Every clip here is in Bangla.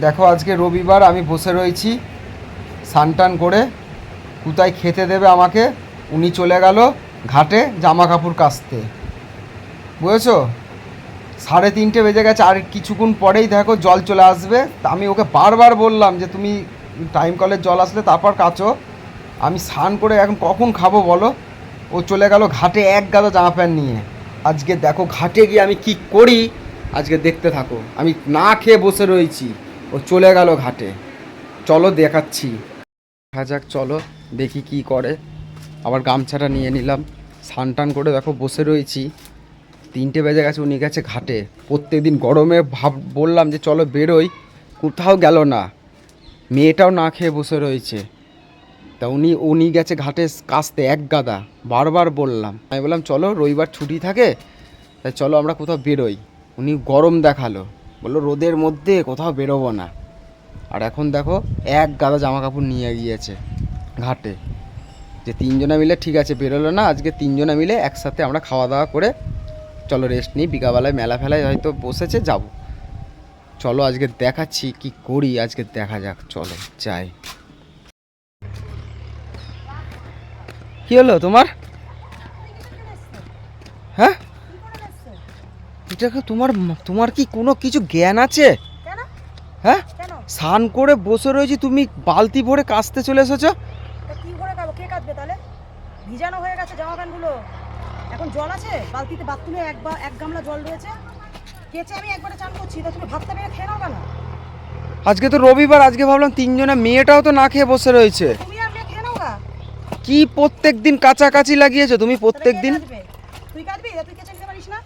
দেখো, আজকে রবিবার আমি বসে রয়েছি সানটান করে, কোথায় খেতে দেবে আমাকে? উনি চলে গেল ঘাটে জামা কাপড় কাচতে। বুঝেছ? সাড়ে তিনটে বেজে গেছে, আর কিছুক্ষণ পরেই দেখো জল চলে আসবে। তা আমি ওকে বারবার বললাম যে, তুমি টাইম কলের জল আসলে তারপর কাচো। আমি স্নান করে এখন কখন খাব বলো? ও চলে গেল ঘাটে এক গাদা জামা প্যান্ট নিয়ে। আজকে দেখো, ঘাটে গিয়ে আমি কি করি? আজকে দেখতে থাকো। আমি না খেয়ে বসে রয়েছি। ও চলে গেল ঘাটে। চলো দেখাচ্ছি। দেখা যাক, চলো দেখি কি করে। আবার গামছাটা নিয়ে নিলাম। স্নান টান করে দেখো বসে রয়েছি। তিনটে বেজে গেছে, উনি গেছে ঘাটে। প্রত্যেকদিন গরমে ভাব, বললাম যে চলো বেরোই। কোথাও গেল না। মেয়েটাও না খেয়ে বসে রয়েছে। তা উনি উনি গেছে ঘাটে কাস্তে এক গাদা। বারবার বললাম। আমি বললাম, চলো রবিবার ছুটি থাকে, তাই চলো আমরা কোথাও বেরোই। উনি গরম দেখাল। বলল, রোদের মধ্যে কোথাও বেরোবো না। আর এখন দেখো, এক গাদা জামা কাপড় নিয়ে গিয়েছে ঘাটে। যে তিনজনে মিলে, ঠিক আছে, বেরোলো না, আজকে তিনজনে মিলে একসাথে আমরা খাওয়া দাওয়া করে চলো রেস্ট নিই। বিকালবেলায় মেলা ফেলায় হয়তো বসেছে, যাব। চলো, আজকে দেখাচ্ছি কি করি, আজকে দেখা যাক, চলো, যাই। কি হলো তোমার? হ্যাঁ? তোমার তোমার কি কোনো কিছু জ্ঞান আছে? হ্যাঁ? স্নান করে বসে রয়েছি তুমি বালতি ভরে কাচতে চলে এসেছ? কি করে খাব? কে তাহলে? ভিজানো হয়ে গেছে জামা প্যান্টগুলো এখন জল আছে? বালতিতে বাথরুমে এক বা এক গামলা জল রয়েছে। কেচে আমি একবারে চান করছি তা তুমি ভাতটা খেয়ে নাও আজকে তো রবিবার আজকে ভাবলাম তিনজনে মেয়েটাও তো না খেয়ে বসে রয়েছে। তুমি আর মেয়ে খেয়ে নাও কি প্রত্যেক দিন কাছাকাছি লাগিয়েছো? তুমি প্রত্যেক দিন তুই কাটবি তা তুই কেচে নিতে পারিস না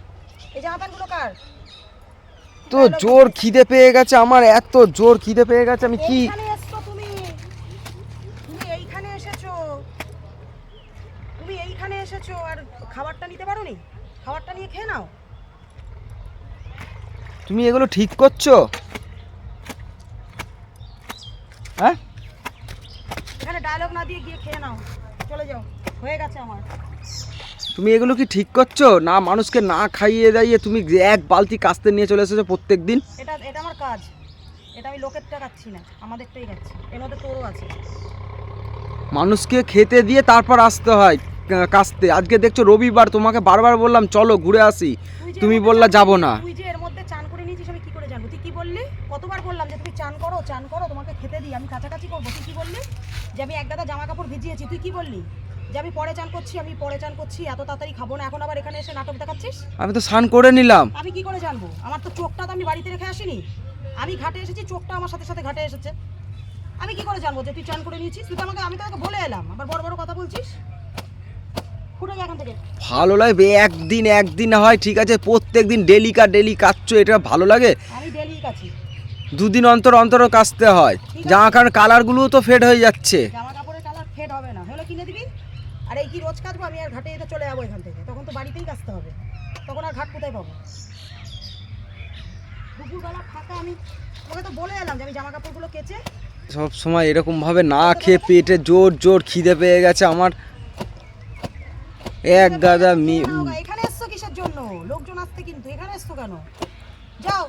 কার? তো জোর খিদে পেয়ে গেছে আমার এত জোর খিদে পেয়ে গেছে আমি কি তুমি। তুমি এইখানে এসেছ। তুমি এইখানে এসেছ আর খাবারটা নিতে পারো নি খাবারটা নিয়ে খেয়ে নাও। তুমি এগুলো ঠিক করছ? হ্যাঁ? এখানে ডায়লগ না দিয়ে গিয়ে খেয়ে নাও। চলে যাও। হয়ে গেছে আমার। তুমি এগুলো কি ঠিক করছ? না মানুষকে না খাইয়ে দাইয়ে তুমি এক বালতি কাস্তে নিয়ে চলে এসেছ প্রত্যেক দিন এটা এটা আমার কাজ। এটা আমি লোকেরটা খাচ্ছি না আমাদেরটাই খাচ্ছি। এর মধ্যে তোরও আছে। মানুষকে খেতে দিয়ে তারপর আসতে হয় কাস্তে। আজকে দেখছ রবিবার তোমাকে বারবার বললাম চলো ঘুরে আসি। তুমি বললা যাব না। তুই যে এর মধ্যে চান করে নিয়েছিস আমি কি করে জানব? তুই কি বললি? কতবার বললাম যে তুমি চান করো চান করো তোমাকে খেতে দিই আমি কাছাকাছি করব। তুই কি বললি? যে আমি এক গাদা জামা কাপড় ভিজিয়েছি তুই কি বললি? যে আমি পরে চান করছি আমি পরে চান করছি এত তাড়াতাড়ি খাব না। এখন আবার এখানে এসে নাটক দেখাচ্ছিস? আমি তো স্নান করে নিলাম। আমি কি করে জানব? আমার তো চোখটা তো আমি বাড়িতে রেখে আসিনি। আমি ঘাটে এসেছি চোখটা আমার সাথে সাথে ঘাটে এসেছে। আমি কি করে জানব যে তুই চান করে নিয়েছিস? তুই তো আমাকে আমি তোকে বলে এলাম। আবার বড় বড় কথা বলছিস? ভালো লাগে একদিন একদিন হয় ঠিক আছে? প্রত্যেক দিন ডেলি কা ডেলি কাচ্ছ এটা ভালো লাগে? আমি ডেলি কাছি। দুদিন অন্তর অন্তরও কাচতে হয়। জামা কালারগুলোও তো ফেড হয়ে যাচ্ছে জামা কাপড়ের কালার ফেড হবে না হলে কিনে দিবি আর এই কি রোজ কাটবো আমি আর ঘাটে যেতে চলে যাব এখান থেকে। তখন তো বাড়িতেই কাচতে হবে। তখন আর ঘাট কোথায় পাবো? দুপুরবেলা ফাঁকা আমি তোকে তো বলে এলাম যে আমি জামা কাপড়গুলো কেচে সব সময় এরকম ভাবে না খেয়ে পেটে জোর জোর খিদে পেয়ে গেছে আমার। এক গাদা মি এখানে এসছো কিসের জন্য? লোকজন আসতে কিন্তু এখানে এসছো কেন? যাও।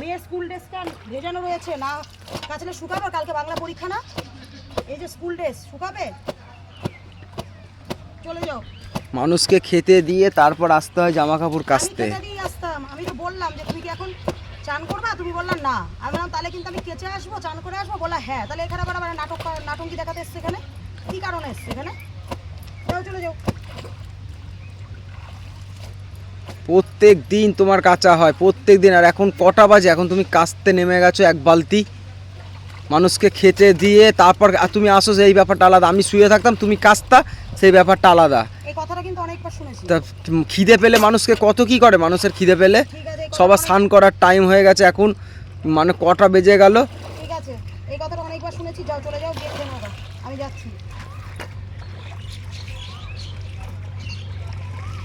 মেয়ের স্কুল ড্রেসটা ভেজানো রয়েছে। না কাচলে শুকাবে? কালকে বাংলা পরীক্ষা না? এই যে স্কুল ড্রেস শুকাবে? চলে যাও। মানুষকে খেতে দিয়ে তারপর আসতে হয় জামা কাপড় কাচতে। আসতাম। আমি তো বললাম যে তুমি কি এখন চান করবা? তুমি বললাম না। আমি বললাম তাহলে কিন্তু আমি কেচে আসব চান করে আসব? বলা হ্যাঁ। তাহলে এখানে আবার আবার নাটক নাটঙ্কি দেখাতে এসছে এখানে। কি কারণে এসছে এখানে? যাও চলে যাও। প্রত্যেক দিন তোমার কাঁচা হয়। প্রত্যেক দিন আর এখন কটা বাজে? এখন তুমি কাচতে নেমে গেছো এক বালতি। মানুষকে খেতে দিয়ে তারপর তুমি আসো সেই ব্যাপারটা আলাদা। আমি শুয়ে থাকতাম তুমি কাচতা সেই ব্যাপারটা আলাদা। এই তা খিদে পেলে মানুষকে কত কি করে? মানুষের খিদে পেলে এই সবার স্নান করার টাইম হয়ে গেছে এখন। মানে কটা বেজে গেল? এই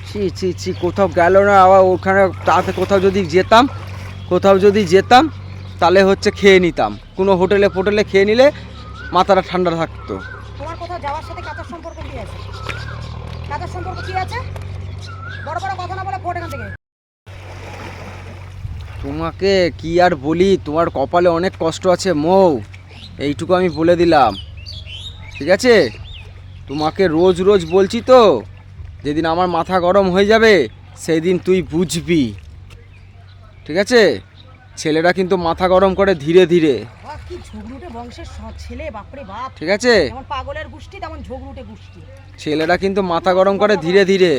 ছি ছি ছি কোথাও গেল না। আবার ওখানে তাতে কোথাও যদি যেতাম কোথাও যদি যেতাম তাহলে হচ্ছে খেয়ে নিতাম। কোনো হোটেলে ফোটেলে খেয়ে নিলে মাথাটা ঠান্ডা থাকতো। তোমার কোথাও যাওয়ার সাথে কাতার সম্পর্ক কি আছে? কাতার সম্পর্ক কি আছে? বড় বড় কথা না বলে ফোট এখান থেকে। তোমাকে কি আর বলি তোমার কপালে অনেক কষ্ট আছে মৌ। এইটুকু আমি বলে দিলাম। ঠিক আছে? তোমাকে রোজ রোজ বলছি তো যেদিন আমার মাথা গরম হয়ে যাবে সেদিন তুই বুঝবি। ঠিক আছে? ছেলেরা কিন্তু মাথা গরম করে ধীরে ধীরে। কি ঝগড়ুটে বংশের ছেলে বাপরে বাপ। ঠিক আছে? যেমন পাগলের গোষ্ঠী তেমন ঝগড়ুটে গোষ্ঠী। ছেলেরা কিন্তু মাথা গরম করে ধীরে ধীরে।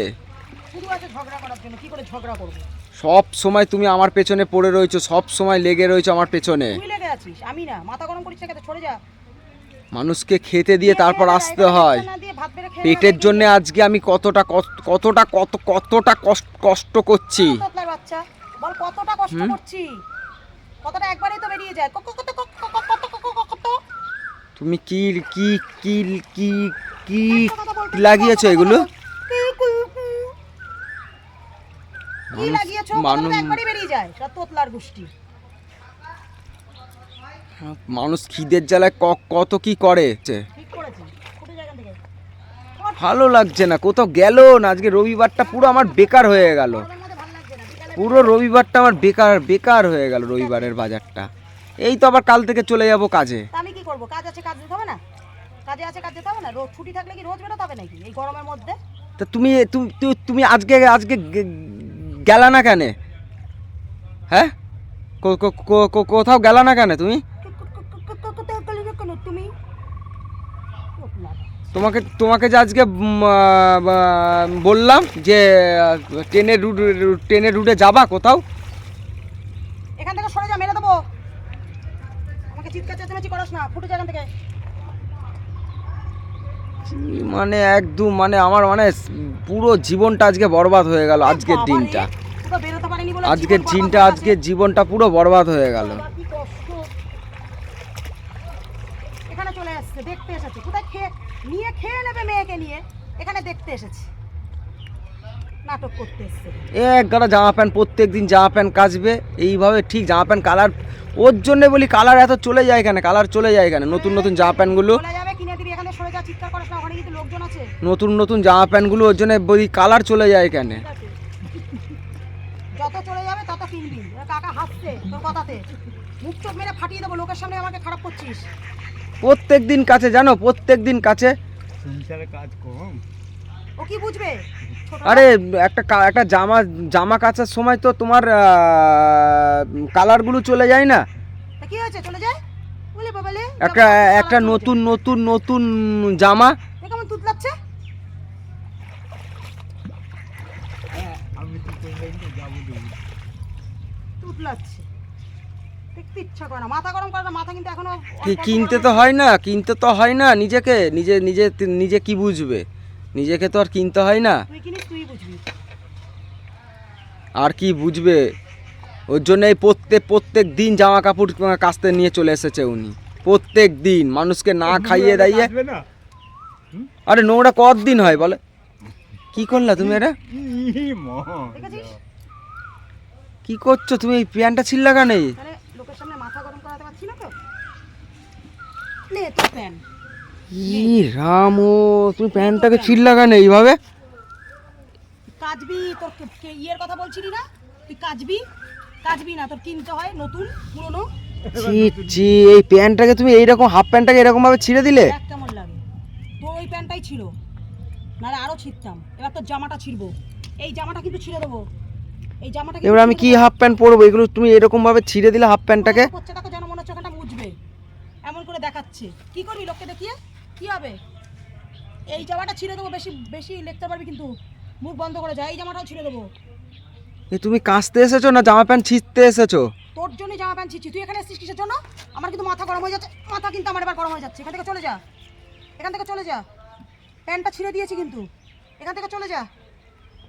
শুরু আছে ঝগড়া করার জন্য কি করে ঝগড়া করব? সব সময় তুমি আমার পেছনে পড়ে রয়েছো সব সময় লেগে রয়েছো আমার পেছনে। তুই লেগে আছিস? আমি না। মাথা গরম করিস না ছড়ে যা। মানুষকে খেতে দিয়ে তারপর আসতে হয়। না দিয়ে ভাত বেড়ে খেয়ে পেটের জন্য আজকে আমি কতটা কষ্ট কতটা কত কতটা কষ্ট কষ্ট করছি তোতলার বাচ্চা। বল কতটা কষ্ট করছি? কথাটা তো বেরিয়ে যায়। তুমি কি কি কি কি কি লাগিয়েছো এগুলো? মানুষ হ্যাঁ, মানুষ খিদের জ্বালায় কত কি করে ভালো লাগছে না কোথাও গেল না আজকে রবিবারটা পুরো আমার বেকার হয়ে গেল। পুরো রবিবারটা আমার বেকার বেকার হয়ে গেল রবিবারের বাজারটা। এই তো আবার কাল থেকে চলে যাব কাজে। আমি কি করব? কাজ আছে কাজ যেতে হবে না? কাজে আছে কাজ যেতে হবে না? রোজ ছুটি থাকলে কি রোজ বেরোতে হবে নাকি এই গরমের মধ্যে? তা তুমি তুমি- তুমি আজকে আজকে গেলা না কেন? হ্যাঁ? কোথাও গেলা না কেন তুমি কোথায় গেলি রে কেন তুমি তোতলা। তোমাকে তোমাকে যে আজকে বললাম যে ট্রেনের রুট ট্রেনের রুটে যাবা কোথাও? এখান থেকে সরে যা মেরে দেবো। আমাকে চিৎকার চেঁচামেচি করাস না ফুটে এখান থেকে। মানে একদম মানে আমার মানে পুরো জীবনটা আজকে বরবাদ হয়ে গেল আজকের দিনটা। আজকের দিনটা আজকের জীবনটা পুরো বরবাদ হয়ে গেল। এখানে চলে আসছে দেখতে এসেছে। কোথায় খেয়ে নিয়ে খেয়ে নেবে মেয়েকে নিয়ে। এখানে দেখতে এসেছে। নাটক করতে এসছে। এক গাড়া জামা প্যান্ট প্রত্যেক দিন জামা প্যান্ট কাচবে। এইভাবে ঠিক জামা প্যান্ট কালার ওর জন্য বলি কালার এত চলে যায় কেন? কালার চলে যায় কেন? নতুন নতুন জামা প্যান্টগুলো। নতুন নতুন জামা প্যান্টগুলো ওর জন্য বলি কালার চলে যায় কেন? যত চলে যাবে তত কিনবি। কাকা হাসছে তোর কথাতে। মুখ চোখ মেরে ফাটিয়ে দেবো লোকের সামনে আমাকে খারাপ করছিস। প্রত্যেক দিন কাছে জানো প্রত্যেক দিন কাছে ও কি বুঝবে? আরে একটা কা- একটা জামা জামা কাচার সময় তো তোমার কালারগুলো চলে যায় না? কি হয়েছে? চলে যায়? বলে বাবালে একটা একটা নতুন নতুন নতুন জামা। কেমন তুতলাচ্ছে। দেখতে ইচ্ছা করে না। মাথা গরম করে না মাথা কিন্তু এখনও কিনতে তো হয় না কিনতে তো হয় না নিজেকে নিজে নিজে নিজে কি বুঝবে? নিজেকে তো আর কিনতে হয় না। তুই কিনিস তুই বুঝবি। আর কি বুঝবে? ওর জন্য এই প্রত্যেক প্রত্যেক দিন জামা কাপড় কাচতে নিয়ে চলে এসেছে উনি। প্রত্যেক দিন মানুষকে না খাইয়ে দাইয়ে। আরে নোংরা কতদিন হয় বলে? কি করলা তুমি এটা? কি করছ তুমি? এই প্যান্টটা ছিল্লা কেন? তাহলে লোকের সামনে মাথা গরম করাতে পারছি না তো? নে তো প্যান ই রাম ও তুমি এইভাবে? কাজবি তোর ইয়ের কথা বলছিলি না? তুই কাজবি? কাজবি না তোর কিনতে হয় নতুন পুরনো। ছি ছি এই প্যান্টটাকে তুমি এইরকম হাফ প্যান্টটাকে এরকম ভাবে ছিঁড়ে দিলে? কেমন লাগে। তোর ওই প্যান্টটাই ছিল নাহলে আরও ছিঁড়তাম। এবার তোর জামাটা ছিড়বো। এই জামাটা কিন্তু ছিঁড়ে দেবো। এই জামাটা এবার আমি কি হাফ প্যান্ট পরবো? এগুলো তুমি এরকম ভাবে ছিঁড়ে দিলে হাফ প্যান্টটাকে দেখো যেন মনে হচ্ছে ওখানটা মুছবে এমন করে দেখাচ্ছে। কি করবি লোককে দেখিয়ে? কি হবে? এই জামাটা ছিঁড়ে দেবো বেশি বেশি লিখতে পারবি কিন্তু। মুখ বন্ধ করে যায় এই জামাটাও ছিঁড়ে দেবো। এ তুমি কাচতে এসেছ না জামা প্যান্ট ছিঁড়তে এসেছ? তোর জন্য জামা প্যান্ট ছিঁড়ছি। তুই এখানে এসেছিস কিসের জন্য? আমার কিন্তু মাথা গরম হয়ে যাচ্ছে। মাথা কিন্তু আমার এবার গরম হয়ে যাচ্ছে। এখান থেকে চলে যা। এখান থেকে চলে যা। প্যান্টটা ছিঁড়ে দিয়েছি কিন্তু। এখান থেকে চলে যা এরপরে কিন্তু এগুলো ছিঁড়ে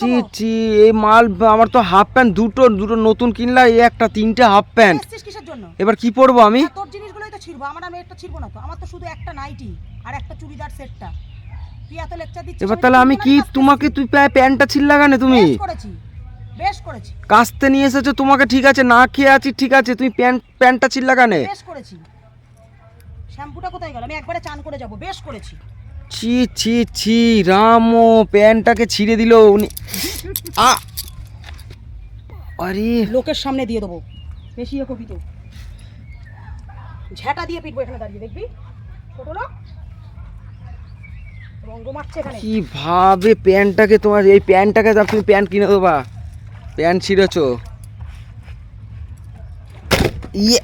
চি চি এই মাল আমার তো হাফ প্যান্ট দুটো দুটো নতুন কিনলা এই একটা তিনটে হাফ প্যান্ট এবার কি পরবো আমি? আর তোর জিনিসগুলোই তো ছিড়বো আমার আমি একটা ছিড়বো না তো। আমার তো শুধু একটা নাইটি আর একটা চুড়িদার সেটটা তুই এত লেকচার দিচ্ছিস এবার তাহলে আমি কি তোমাকে তুই প্যান্টটা কেন তুমি? বেশ করেছি বেশ করেছি। কাচতে নিয়ে এসেছ তোমাকে ঠিক আছে না খেয়ে আছি ঠিক আছে তুমি প্যান্ট প্যান্টটা ছিল্লা কেন? বেশ করেছি। শ্যাম্পুটা কোথায় গেল? আমি একবারে চান করে যাব বেশ করেছি। ছি ছি ছি রাম ও প্যান্টটাকে ছিঁড়ে দিল। উনি আ! আরে। লোকের সামনে দিয়ে দেবো। বেশি ইয়ে করবি তো। ঝ্যাটা দিয়ে পিটবো এখানে দাঁড়িয়ে দেখবি? ছোট লোক। কীভাবে প্যান্টটাকে তোমার এই প্যান্টটাকে তুমি প্যান্ট কিনে দেবা। প্যান্ট ছিঁড়েছো। ইয়ে।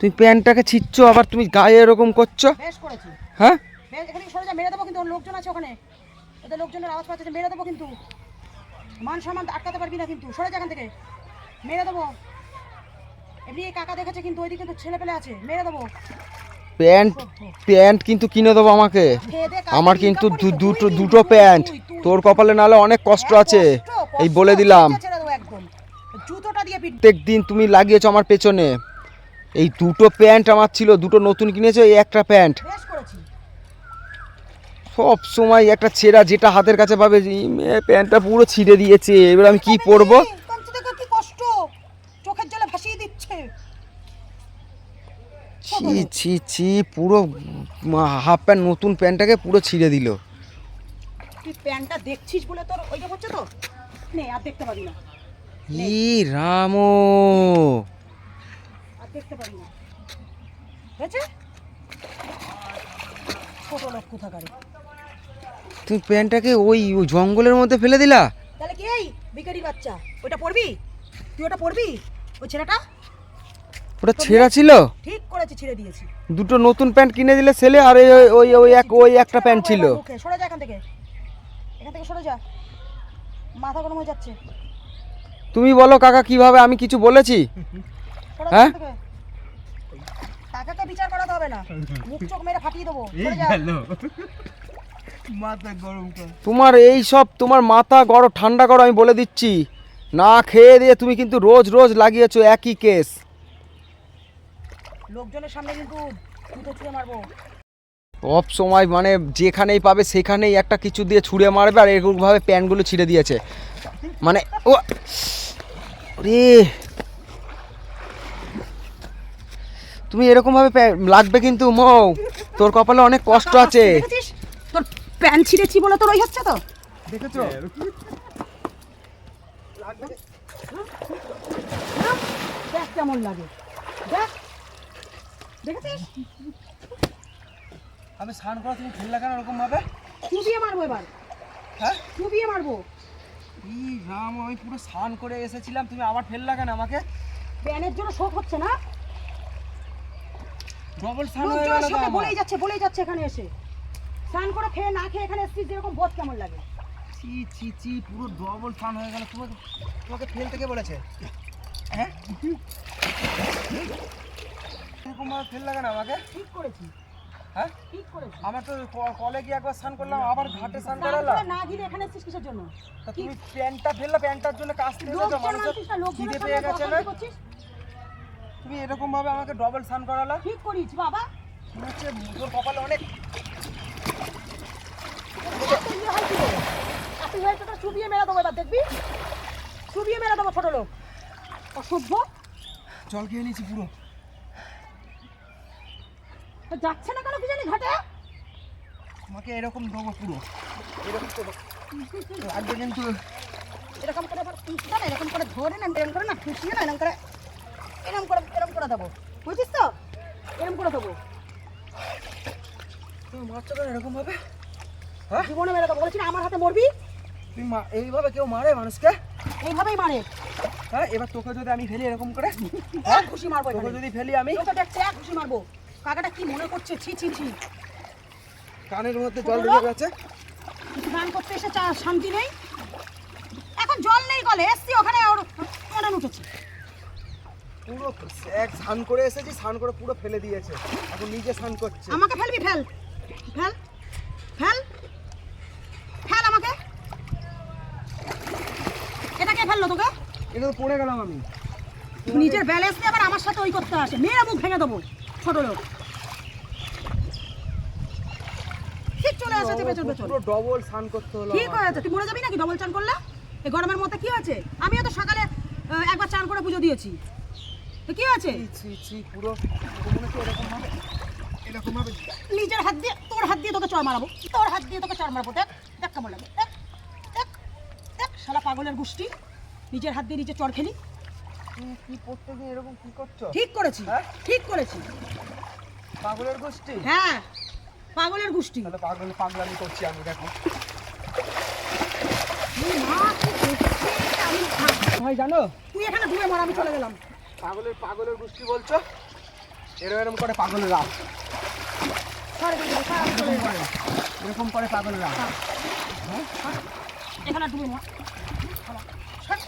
তুমি প্যান্টটাকে ছিঁড়ছো আবার তুমি গায়ে এরকম করছ? বেশ করেছি। হ্যাঁ? এখানে সরে যা মেরে দেবো কিন্তু লোকজন আছে ওখানে। ওদের লোকজনের আওয়াজ পাচ্ছে মেরে দেবো কিন্তু। মান সম্মান আটকাতে পারবি না কিন্তু সরে যা থেকে। মেরে দেবো। এমনি কাকা দেখেছে কিন্তু ওইদিকে কিন্তু ছেলে পেলে আছে। মেরে দেবো। প্যান্ট প্যান্ট কিন্তু কিনে দেবো আমাকে। আমার কিন্তু দুটো দুটো প্যান্ট। তোর কপালে নালে অনেক কষ্ট আছে। এই বলে দিলাম। প্রত্যেক দিন তুমি লাগিয়েছো আমার পেছনে। এই দুটো প্যান্ট আমার ছিল দুটো নতুন কিনেছো এই একটা প্যান্ট। সব সময় একটা ছেঁড়া যেটা হাতের কাছে পাবে প্যান্টটা পুরো ছিঁড়ে দিয়েছে। এবার আমি কি পরবো এই, কাঞ্চি দেখো কি কষ্ট! চোখের জলে ভাসিয়ে দিচ্ছে। ছি ছি ছি পুরো হাফ প্যান্ট নতুন প্যান্টটাকে পুরো ছিঁড়ে দিল। তুই প্যান্টটা দেখছিস বলে তোর ওইটা হচ্ছে তো? নে আর দেখতে পাবি না। ই রাম! আর দেখতে পাবি না। হয়েছে? ছোট লোক কোথাকারে তুমি প্যান্টটাকে ওই জঙ্গলের মধ্যে ফেলে দিলা? তাহলে কি এই বিকারির বাচ্চা? ওটা পড়বি তুই ওটা পড়বি ওই ছেলেটা? ওটা ছেঁড়া ছিল? ঠিক করেছি ছেড়ে দিয়েছি। দুটো নতুন প্যান্ট কিনে দিলে ছেলে আর ওই- ওই ওই এক ওই একটা প্যান্ট ছিল। সরে যা এখান থেকে। এখান থেকে সরে যা। মাথা গরম হয়ে যাচ্ছে। তুমি বলো কাকা কীভাবে আমি কিছু বলেছি? হ্যাঁ? কাকাকে বিচার করাতে হবে না। মুখ চোখ মেরে ফাটিয়ে দেবো। তোমার এই সব তোমার মাথা গড় ঠান্ডা করো আমি বলে দিচ্ছি। না খেয়ে দিয়ে তুমি কিন্তু রোজ রোজ লাগিয়েছো একই কেস। লোকজনের সামনে কিন্তু মারবো। সব সময় মানে যেখানেই পাবে সেখানেই একটা কিছু দিয়ে ছুঁড়ে মারবে আর এরকমভাবে প্যান্টগুলো ছিঁড়ে দিয়েছে। মানে ও রে তুমি এরকমভাবে লাগবে কিন্তু মৌ। তোর কপালে অনেক কষ্ট আছে। তোর ছিঁড়েছি বলে তোর ওই হচ্ছে তো। দেখেছ? দেখ কেমন লাগে। দেখ। দেখেছিস? আমি স্নান করা তুমি ফেললা কেন এরকম ভাবে? চুবিয়ে মারবো এবার। হ্যাঁ? চুবিয়ে মারবো। ই রাম আমি পুরো স্নান করে এসেছিলাম তুমি আবার ফেললা কেন আমাকে? প্যানের জন্য শোক হচ্ছে না? ডবল স্নান হয়ে গেল বলেই যাচ্ছে বলেই যাচ্ছে এখানে এসে। স্নান করে খেয়ে না খেয়ে এখানে এসেছিস যেরকম বোধ কেমন লাগে? চি চি চি পুরো ডবল স্নান হয়ে গেল। তোমাকে তোমাকে ফেলতে কে বলেছে। হ্যাঁ? এরকম ভাবে ফেললা কেন আমাকে? ঠিক করেছি হ্যাঁ? ঠিক করেছি আমার তো কলে গিয়ে একবার স্নান করলাম আবার ঘাটে স্নান করালাম। না গিয়ে এখানে এসেছিস কিসের জন্য? তা তুমি প্যান্টটা ফেললা প্যান্টটার জন্য কাজ এসেছ আনছিস না লোকজনের খিদে পেয়ে গেছে না? তুমি এরকম ভাবে আমাকে ডবল স্নান করালা? ঠিক করিস বাবা। হচ্ছে তোর কপালে অনেক ইয়ে হয় ইয়ে হয় চুবিয়ে মেরে দেবো এবার দেখবি? চুবিয়ে মেরে দেবো ছোট লোক। অসভ্য। জল খেয়ে নিয়েছি পুরো। যাচ্ছে না কেন কি জানি ঘাটে? তোমাকে এরকম দেবো পুরো। এরকম তো লাগবে কিন্তু। এরকম করে পুষতে না এরকম করে ধরে না এরকম করে না ফুসিয়ে না এরকম করে এরকম করে এরকম করে দেবো। বুঝছিস তো? এরকম করে দেবো। তুমি মারছো কেন এরকম ভাবে জীবনে মেরে দেবো। বলেছি না আমার হাতে মরবি। তুমি মা- এইভাবে কেউ মারে মানুষকে? এইভাবেই মারে। হ্যাঁ এবার তোকে যদি আমি ফেলি এরকম করে খুশি মারবো তোকে যদি ফেলি আমি তোকে দেখছে এক খুশি মারবো। কাকাটা কি মনে করছে? ছি ছি ছি। কানের মধ্যে জল ঢুকে গেছে। স্নান করতে এসে চা শান্তি নেই। এখন জল নেই গলে এসছি ওখানে ওর মনে উঠেছে পুরো এক স্নান করে এসেছি স্নান করে পুরো ফেলে দিয়েছে। এখন নিজে স্নান করছে। আমাকে ফেলবি ফেল ফেল। ফেল। ফেল আমাকে এটা কে ফেলল তোকে এটা তো পড়ে গেলাম আমি। নিজের ব্যালেন্স নিয়ে আবার আমার সাথে ওই করতে আসে। মেয়েরা মুখ ভেঙে দেবো ছোট লোক। ঠিক চলে এসেছে পেছন পেছন। পুরো ডবল স্নান করতে হলো ঠিক আমার। হয়েছে তুই মরে যাবি নাকি ডবল চান করলে? এই গরমের মধ্যে কি আমিও তো সকালে একবার চান করে পুজো দিয়েছি। তো কি হয়েছে? ছি, ছি পুরো মনে এরকম এরকম নিজের হাত দিয়ে তোর হাত দিয়ে তোকে চড় মারাবো। তোর হাত দিয়ে তোকে চড় মারাবো। দেখ দেখ কেমন লাগে। দেখ দেখ দেখ শালা পাগলের গোষ্ঠী। নিজের হাত দিয়ে নিজে চড় খেলি? কি প্রত্যেকদিন এরকম কি করছ? ঠিক করেছি হ্যাঁ? ঠিক করেছি। পাগলের গোষ্ঠী? হ্যাঁ পাগলের গোষ্ঠী। তাহলে পাগল পাগলামি করছি আমি দেখো। ভাই জানো? তুই এখানে ডুবে মর আমি চলে গেলাম। পাগলের পাগলের গোষ্ঠী বলছো? এরম এরম করে পাগলের গেলাম। এরকম করে পাগলের রাত এখানে ডুবে মর সর।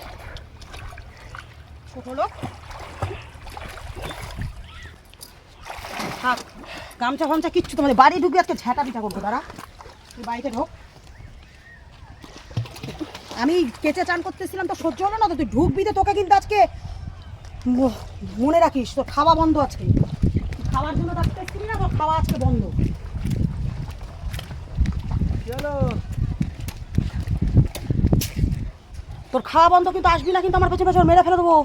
থাক গামছা ফামছা কিচ্ছু তোমাদের বাড়ি ঢুকবি আজকে ঝাঁটা পিঠা করব তারা তুই বাড়িতে ঢোক। আমি কেচে চান করতেছিলাম তো সহ্য হলো না তো তুই ঢুকবি তো তোকে কিন্তু আজকে। মনে রাখিস তোর খাওয়া বন্ধ আজকে। খাওয়ার জন্য ডাকতেছিলি না তোর খাওয়া আজকে বন্ধ। তোর খাওয়া বন্ধ কিন্তু আসবি না কিন্তু আমার পেছনে পেছনে মেরে ফেলে দেবো।